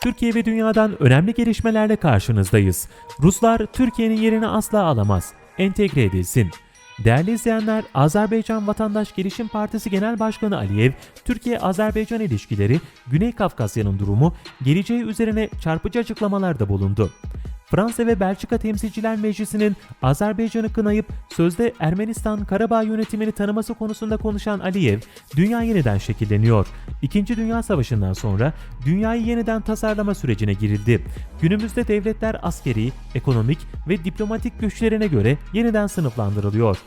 Türkiye ve dünyadan önemli gelişmelerle karşınızdayız. Ruslar Türkiye'nin yerini asla alamaz. Entegre edilsin. Değerli izleyenler, Azerbaycan Vatandaş Gelişim Partisi Genel Başkanı Aliyev, Türkiye-Azerbaycan ilişkileri, Güney Kafkasya'nın durumu, geleceği üzerine çarpıcı açıklamalarda bulundu. Fransa ve Belçika Temsilciler Meclisi'nin Azerbaycan'ı kınayıp sözde Ermenistan Karabağ yönetimini tanıması konusunda konuşan Aliyev, dünya yeniden şekilleniyor. İkinci Dünya Savaşı'ndan sonra dünyayı yeniden tasarlama sürecine girildi. Günümüzde devletler askeri, ekonomik ve diplomatik güçlerine göre yeniden sınıflandırılıyor.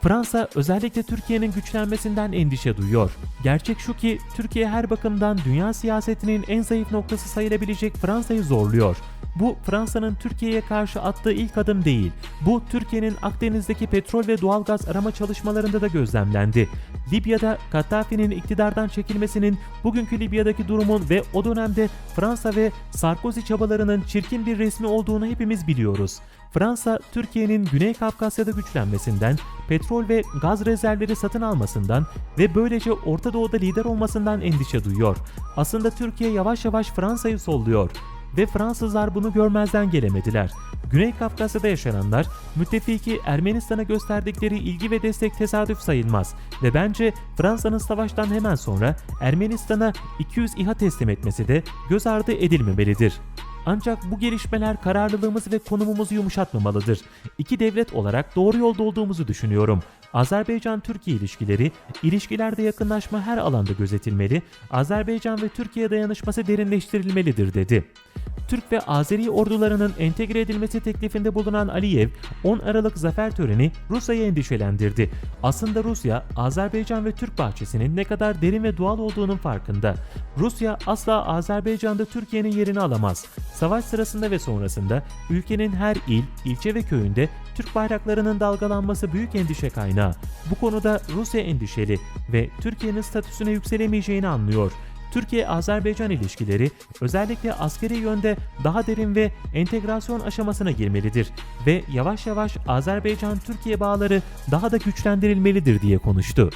Fransa özellikle Türkiye'nin güçlenmesinden endişe duyuyor. Gerçek şu ki Türkiye her bakımdan dünya siyasetinin en zayıf noktası sayılabilecek Fransa'yı zorluyor. Bu Fransa'nın Türkiye'ye karşı attığı ilk adım değil. Bu Türkiye'nin Akdeniz'deki petrol ve doğalgaz arama çalışmalarında da gözlemlendi. Libya'da Kaddafi'nin iktidardan çekilmesinin bugünkü Libya'daki durumun ve o dönemde Fransa ve Sarkozy çabalarının çirkin bir resmi olduğunu hepimiz biliyoruz. Fransa, Türkiye'nin Güney Kafkasya'da güçlenmesinden, petrol ve gaz rezervleri satın almasından ve böylece Orta Doğu'da lider olmasından endişe duyuyor. Aslında Türkiye yavaş yavaş Fransa'yı solluyor ve Fransızlar bunu görmezden gelemediler. Güney Kafkasya'da yaşananlar müttefiki Ermenistan'a gösterdikleri ilgi ve destek tesadüf sayılmaz ve bence Fransa'nın savaştan hemen sonra Ermenistan'a 200 İHA teslim etmesi de göz ardı edilmemelidir. Ancak bu gelişmeler kararlılığımızı ve konumumuzu yumuşatmamalıdır. İki devlet olarak doğru yolda olduğumuzu düşünüyorum. Azerbaycan-Türkiye ilişkileri, ilişkilerde yakınlaşma her alanda gözetilmeli, Azerbaycan ve Türkiye dayanışması derinleştirilmelidir dedi. Türk ve Azeri ordularının entegre edilmesi teklifinde bulunan Aliyev, 10 Aralık zafer töreni Rusya'yı endişelendirdi. Aslında Rusya, Azerbaycan ve Türk bahçesinin ne kadar derin ve doğal olduğunun farkında. Rusya asla Azerbaycan'da Türkiye'nin yerini alamaz. Savaş sırasında ve sonrasında ülkenin her il, ilçe ve köyünde Türk bayraklarının dalgalanması büyük endişe kaynağı. Bu konuda Rusya endişeli ve Türkiye'nin statüsüne yükselemeyeceğini anlıyor. Türkiye-Azerbaycan ilişkileri özellikle askeri yönde daha derin ve entegrasyon aşamasına girmelidir ve yavaş yavaş Azerbaycan-Türkiye bağları daha da güçlendirilmelidir diye konuştu.